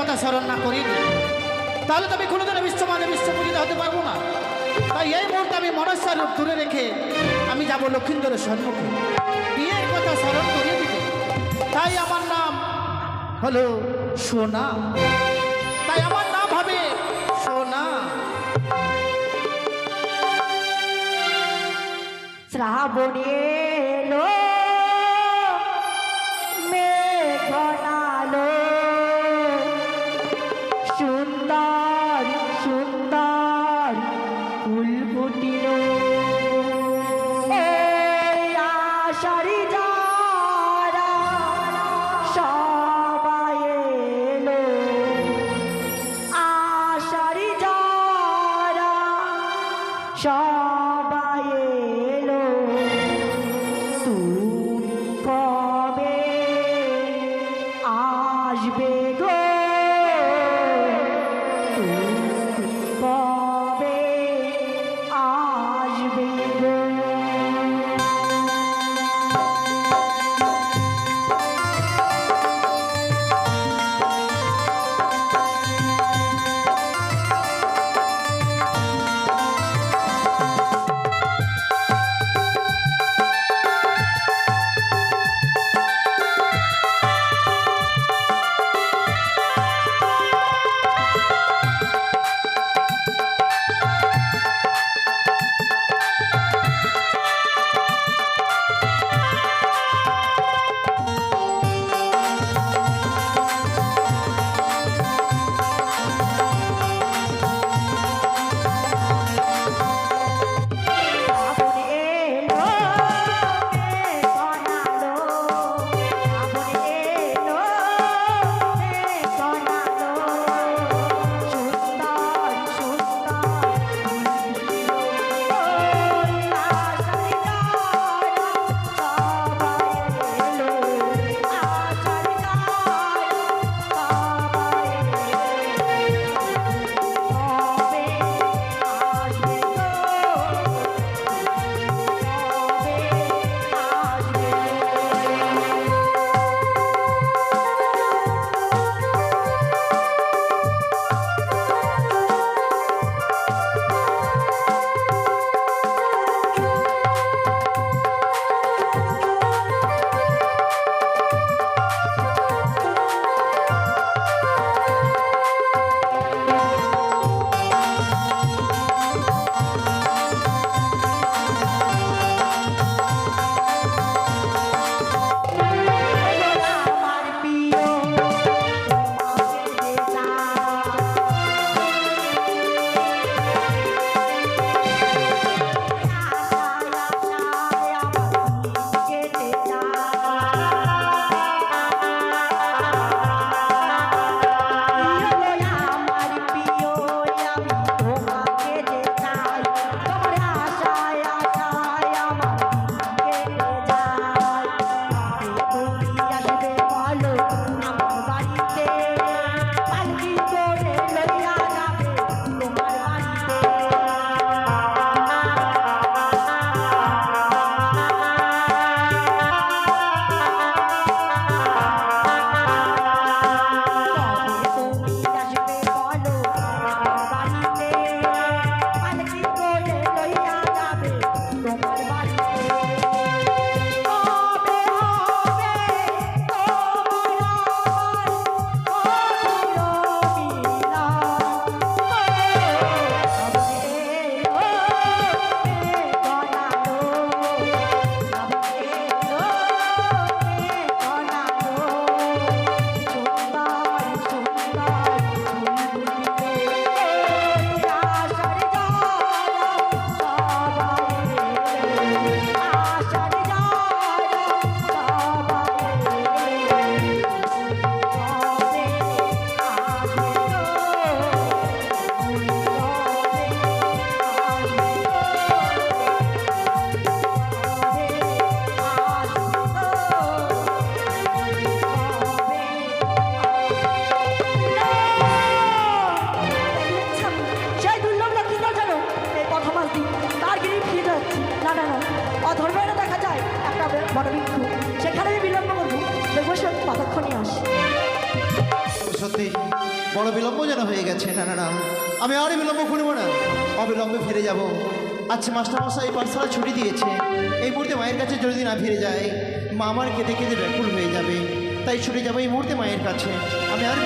কথা স্মরণ না করিনি। তাহলে তো আমি কোনোদিনও বিশ্বমানে বিশ্বপূজিত হতে পারব না। তাই এই মুহূর্তে আমি মনস্যার রূপ দূরে রেখে আমি যাব লক্ষিন্দরের সম্মুখে। বিয়ের কথা স্মরণ করিয়ে দিতে। তাই আমার নাম হলো সোনা। তাই আমার নাম হবে সোনা। শ্রাবণী। অবিলম্বে ফিরে যাব। আচ্ছা মাস্টারমশাই এই পাঠশালা ছুটি দিয়েছে। এই মুহূর্তে মায়ের কাছে যদি না ফিরে যায় মা আমার কেঁদে কেঁদে ব্যাকুল হয়ে যাবে। তাই ছুটে যাব এই মুহূর্তে মায়ের কাছে। আমি আর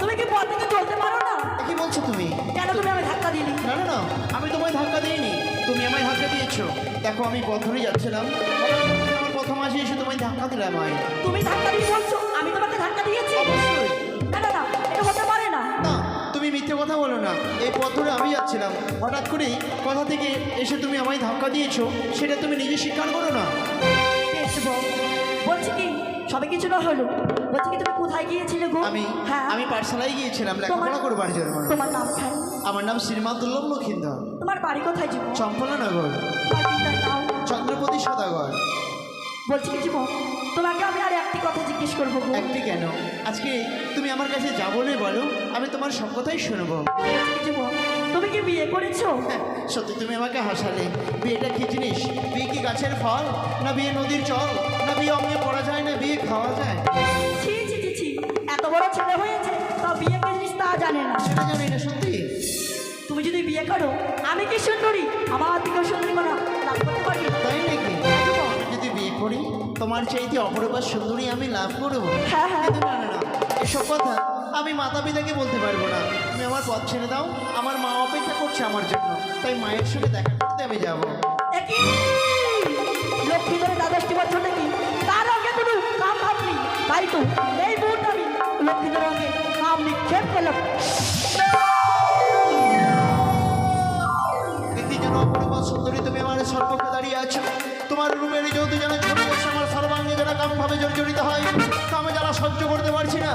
তুমি কি পথ থেকে চলতে পারো না? কি বলছো তুমি? কেন তুমি আমি ধাক্কা দিলি? না না না আমি তোমায় ধাক্কা দিইনি। তুমি আমায় ধাক্কা দিয়েছ। দেখো আমি পথ ধরে যাচ্ছিলাম। আমার প্রথম আসে এসে তোমায় ধাক্কা দিলাম আমায়। তুমি ধাক্কা দিয়ে বলছো কথা বলো না। এই পথ ধরে আমি যাচ্ছিলাম। হঠাৎ করেই কথা থেকে এসে তুমি আমায় ধাক্কা দিয়েছ সেটা তুমি নিজে স্বীকার করো না। বেশ যুবক বলছি কি সবে কিছু না হলো? বলছি কি তুমি কোথায় গিয়েছিলে গো? আমি হ্যাঁ। আমি পাঠশালায় গিয়েছিলাম লেখাপড়া করবার জন্য। তোমার নাম আমার নাম শ্রীমান দুর্লভ লক্ষিন্দর। তোমার বাড়ি কোথায় যুবক চম্পলানগর চন্দ্রপতি সদাগর। বলছি কি যুবক তোমাকে আমি আর একটি কথা জিজ্ঞেস করব গো একটি কেন? আজকে তুমি আমার কাছে যা বলে বলো আমি তোমার সব কথাই শুনব। যুবক তুমি কি বিয়ে করেছ? হ্যাঁ, সত্যি তুমি আমাকে হাসালে। বিয়েটা কি জিনিস? বিয়ে কি গাছের ফল? না বিয়ে নদীর জল? না বিয়ে অঙ্গে পড়া যায়? না বিয়ে খাওয়া যায়? ছি ছি ছি ছি এত বড় ছেলে হয়েছে তা বিয়ে কি জিনিস তা জানে না। সেটা জানি না সত্যি? তুমি যদি বিয়ে করো আমি কি সুন্দরী? আমার দিকেও সুন্দরী কোনো লাভ করতে পারবি তাই নাকি? যদি বিয়ে করি? তোমার চাইতে অপরূপা সুন্দরী আমি লাভ করব? হ্যাঁ হ্যাঁ। না না না। এসব কথা আমি মাতা পিতাকে বলতে পারব না। তুমি আমার পথ ছেড়ে দাও। আমার মা অপেক্ষা করছে আমার জন্য। তাই মায়ের সঙ্গে দেখা করতে আমি যাব। লক্ষ্মী ধরে দ্বাদশটি বছর দেখি। তার আগে কোনো কাম ভাবনি তাই তো এই মুহূর্তে আমি লক্ষ্মী ধরে আগে কাম নিক্ষেপ করলাম। যেন অপরূপা সুন্দরী তুমি আমার সর্বক্ষে দাঁড়িয়ে আছো। তোমার রুমের যৌতু যেন ছোট বয়সে আমার সর্বাঙ্গে যেন কামভাবে জর্জরিত হয় তা আমি যারা সহ্য করতে পারছি না।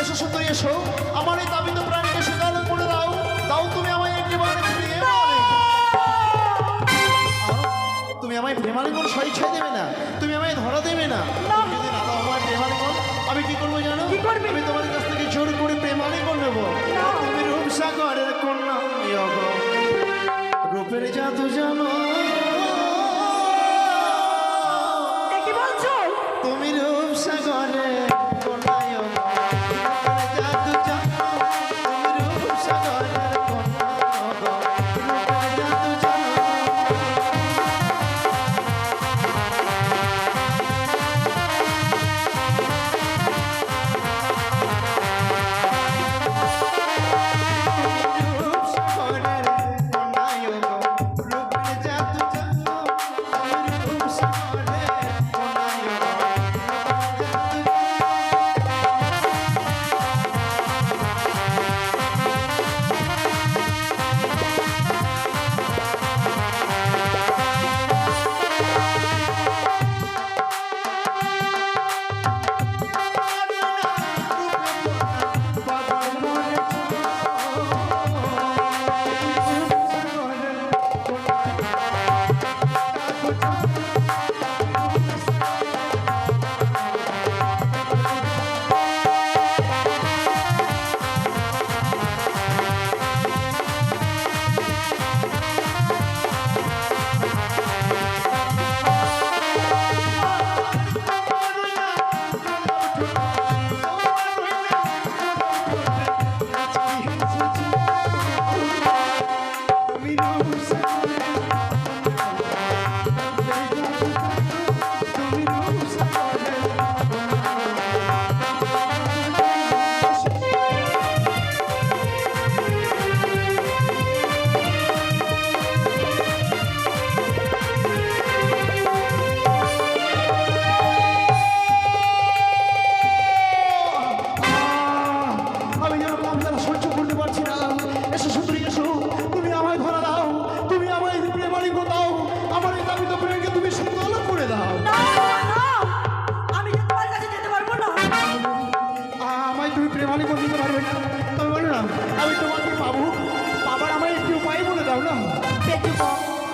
এসো সুন্দরী এসো। আমার এই দাবিত প্রাণীকে সেকাল করে দাও দাও। তুমি আমায় একটি বার ফিরিয়ে দাও। তুমি আমায় প্রেমালিঙ্গন সহিচ্ছায় দেবে না তুমি আমায় ধরা দেবে না। যদি না দাও আমার প্রেমালিঙ্গন আমি কি করব জানো? কি করবে? আমি তোমার কাছ থেকে জোর করে প্রেমালিঙ্গন নেব? না। তুমি রূপসাগরের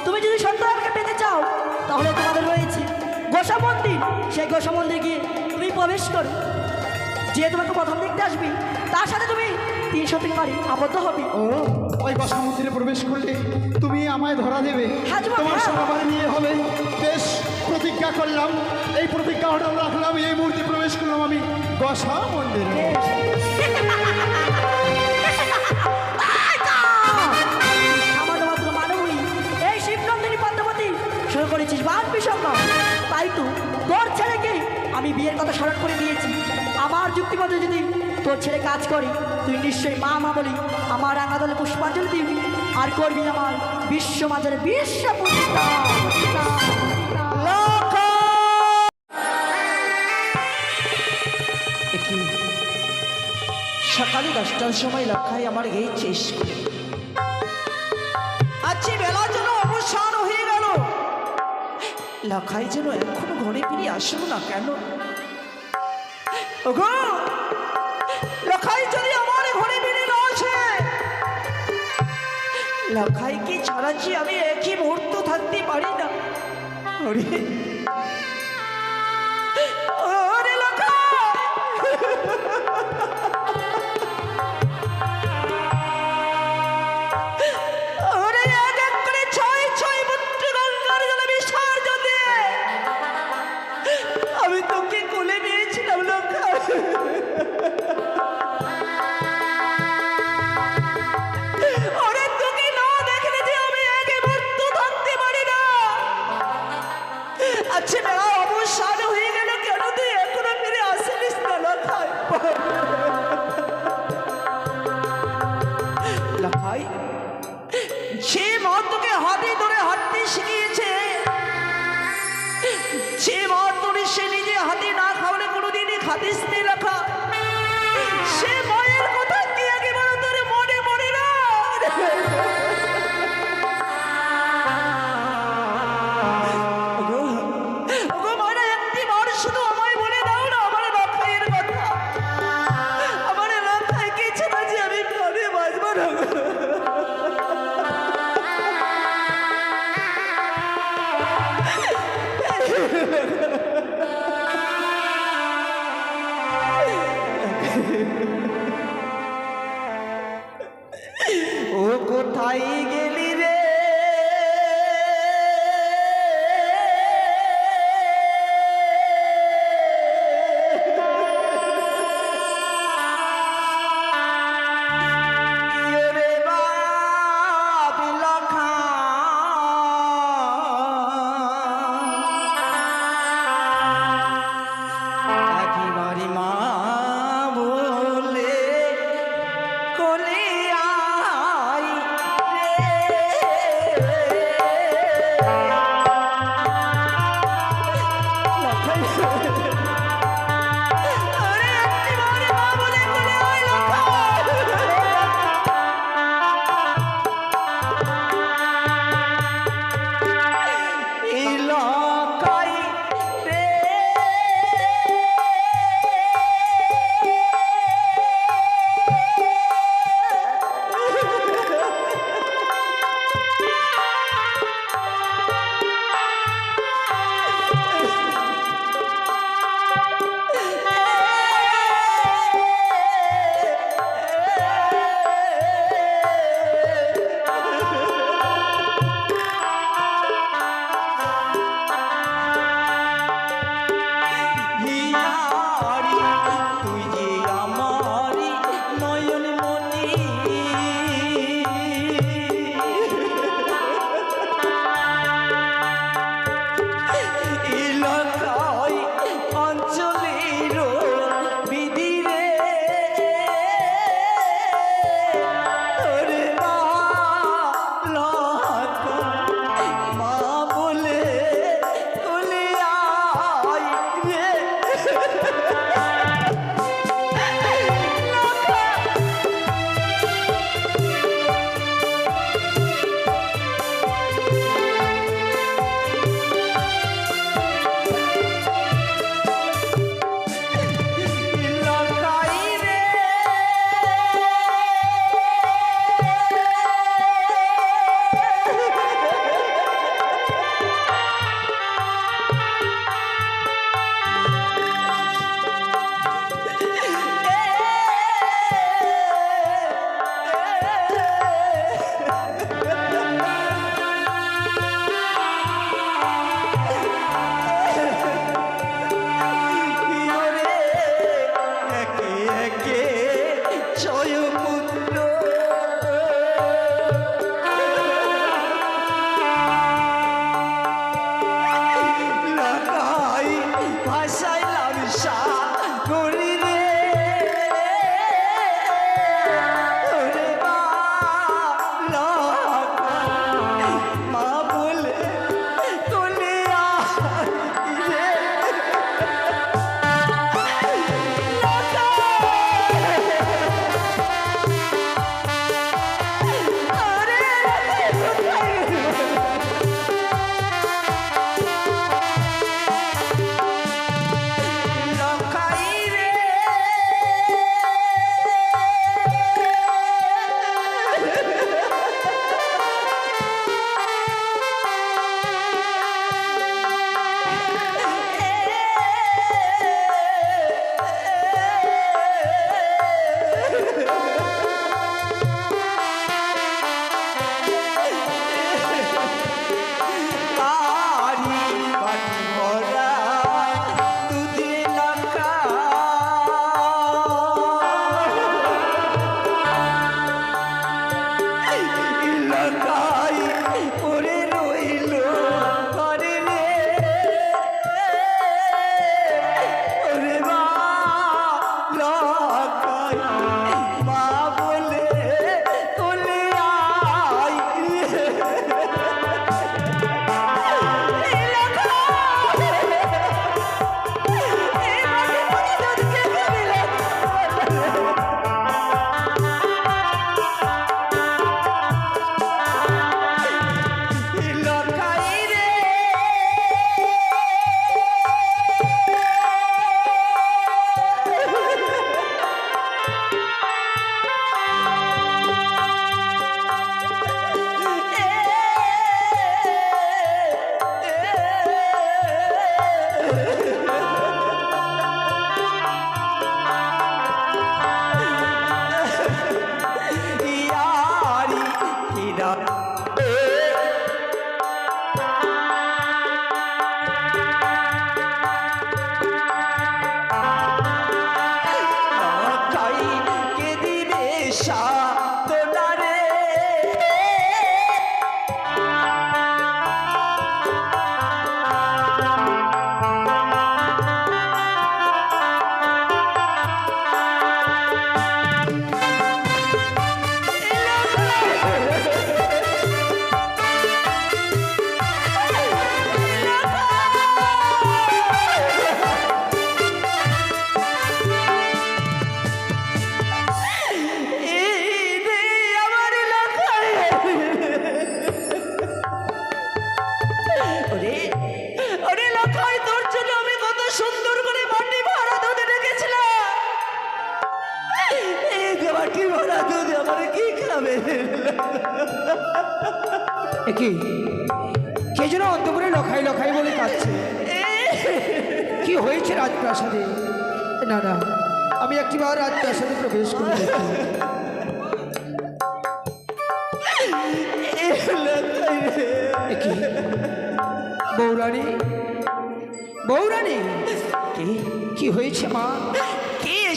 তুমি যদি সন্তানকে পেতে চাও তাহলে তোমাদের রয়েছে গোসা মন্দির। সেই গোসা মন্দির গিয়ে তুমি প্রবেশ করো। যে তোমাকে প্রথম দেখতে আসবে তার সাথে তুমি তিনশো থেকে বাড়ি আবদ্ধ হবে। ও ওই গোসা মন্দিরে প্রবেশ করলে তুমি আমায় ধরা দেবে। হ্যাঁ। তোমার সবাই নিয়ে হবে। বেশ প্রতিজ্ঞা করলাম। এই প্রতিজ্ঞা হঠাৎ রাখলাম। এই মুহূর্তে প্রবেশ করলাম আমি গোসা মন্দিরে। বিমান বিষম্মা তাই তো তোর ছেলেকে আমি বিয়ের কথা স্মরণ করে দিয়েছি। আমার যুক্তি মতো যদি তোর ছেলে কাজ করে তুই নিশ্চয়ই মা মা বলি আমার আঙাদলে পুষ্পাঞ্জলি দিবি। আর করবি আমার বিশ্ব মাঝারে বিশ্ব সকালে দশটার সময় লক্ষায় আমার এই চেস করে আজকে আচ্ছা, বেলার জন্য অবসর লাখাই যেন এখনও ঘরে ফিরে আসলো না কেন? লাখাই ঘরে ফিরে লাখাইকে ছাড়াচ্ছি আমি একই মুহূর্ত থাকতে পারি না। আরে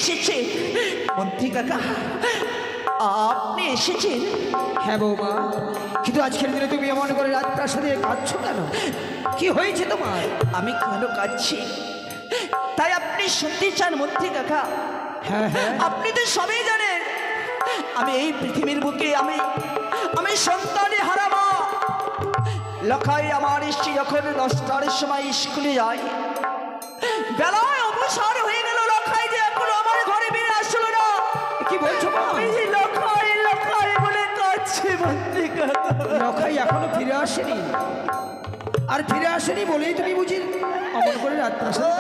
এসেছে মন্ত্রী কাকা আপনি এসেছেন। হ্যাঁ বৌমা কিন্তু আজকের দিনে তুমি এমন করে কাঁদছো কেন? কি হয়েছে তোমার? আমি কেন কাঁদছি? তাই আপনি শুনতে চান মন্ত্রী কাকা। হ্যাঁ হ্যাঁ। আপনি তো সবই জানেন। আমি এই পৃথিবীর বুকে আমি আমি সন্তানে হারাবো। লখাই আমার স্ত্রী যখন দশটার সময় স্কুলে যায় বেলায় অবসর হয়ে গেল। বলছো মা আমি যে লখাই লখাই বলে কাঁদছি মন্ত্রী লখাই এখনও ফিরে আসেনি। আর ফিরে আসেনি বলেই তুমি বুঝি অমন করে রাজপ্রাসাদে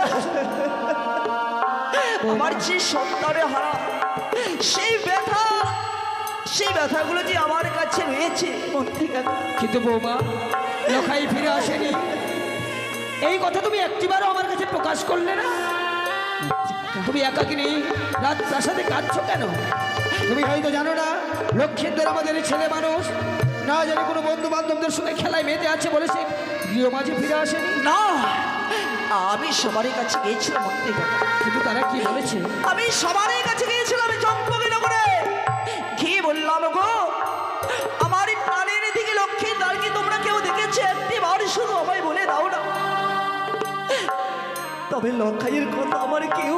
আমার যে সন্তানে হারা সেই ব্যথা সেই ব্যথাগুলো যে আমার কাছে রয়েছে কিন্তু বৌমা লখাই ফিরে আসেনি। এই কথা তুমি একটিবারও আমার কাছে প্রকাশ করলে না। তুমি একাকিনী রাত প্রাসাদে কাঁদছো কেন? তুমি হয়তো জানো না লক্ষ্মীন্দর আমাদের ছেলে মানুষ। না জানে কোনো বন্ধু বান্ধবদের সঙ্গে খেলায় মেতে আছে বলে সে গৃহ মাঝে ফিরে আসেনি। না আমি সবারই কাছে গিয়েছিলাম কিন্তু তারা কি বলেছে? আমি সবারই কাছে গিয়েছিলাম তবে লখাইয়ের কথা আমার কেউ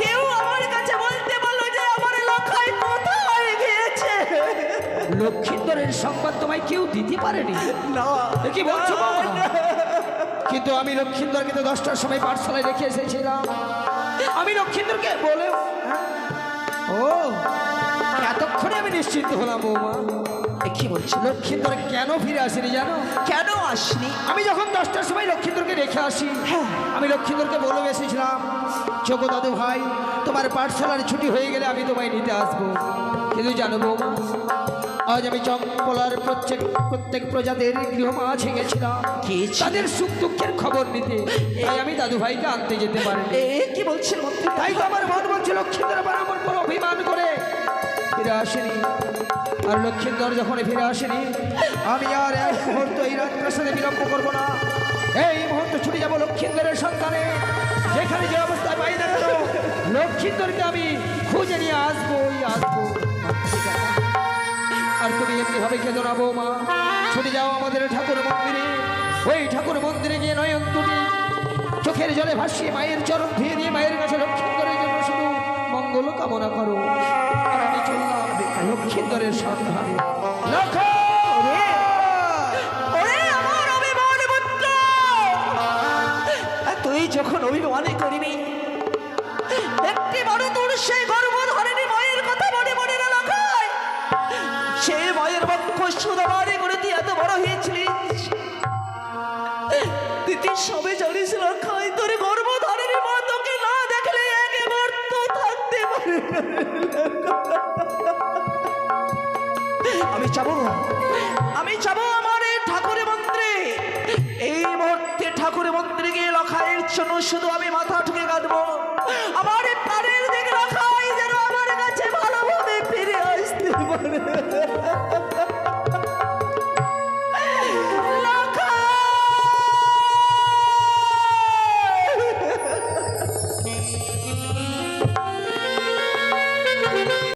কেউ আমার কাছে বলতে বলল যে আমার লখাই কোথায় গিয়েছে? লক্ষিন্দরের সংবাদ তোমায় কেউ দিতে পারেনি? না। কি বলছো বাবা? কিন্তু আমি লক্ষিন্দরকে তো দশটার সময় পাঠশালায় রেখে এসেছিলাম। আমি লক্ষিন্দরকে বলে ও এতক্ষণে আমি নিশ্চিন্ত হলাম বৌমা। কি বলছো? লক্ষিন্দর কেন ফিরে আসেনি জানো? কেন আসনি আমি যখন দশটার সময় লক্ষিন্দরকে রেখে আসি আমি লক্ষিন্দরকে বলে এসেছিলাম চোখো দাদু ভাই তোমার পাঠশালার ছুটি হয়ে গেলে আমি তোমায় নিতে আসব। কিন্তু জানো বৌমা আজ আমি চম্পলার প্রত্যেক প্রত্যেক প্রজাদের গৃহ মাঝে গেছিলাম? তাদের সুখ দুঃখের খবর নিতে। তাই আমি দাদু ভাইকে আনতে যেতে পারি এ কি বলছেন তাই তো আমার মন বলছে লক্ষিন্দর আবার আমার পর অভিমান করে। ফিরে আসেনি। আর লক্ষিন্দর যখন ফিরে আসেনি, আমি আর এক মুহূর্ত এই রাজপ্রাসাদে বিলম্ব করব না। এই মুহূর্তে ছুটে যাব লক্ষিন্দরের সন্তানে, যেখানে যে অবস্থায় পাই না কেন লক্ষিন্দরকে আমি খুঁজে নিয়ে আসব আসব আর তুমি এমনি ভাবে কেঁদো না বৌমা, ছুটে যাও আমাদের ঠাকুর মন্দিরে। ওই ঠাকুর মন্দিরে গিয়ে নয়ন দুটি চোখের জলে ভাসিয়ে মায়ের চরণ ধুয়ে দিয়ে মায়ের কাছে লক্ষ্মীন্দরের জন্য শুধু মঙ্গল কামনা করো। চললাম লক্ষ্মীন্দরের সন্ধান। তুই যখন অভিমানে করিনি একটি বড় তোর সেই ধরেনি মায়ের কথা মনে মনে না সেই মায়ের বক্ষ সুদাবারে শুধু আমি মাথা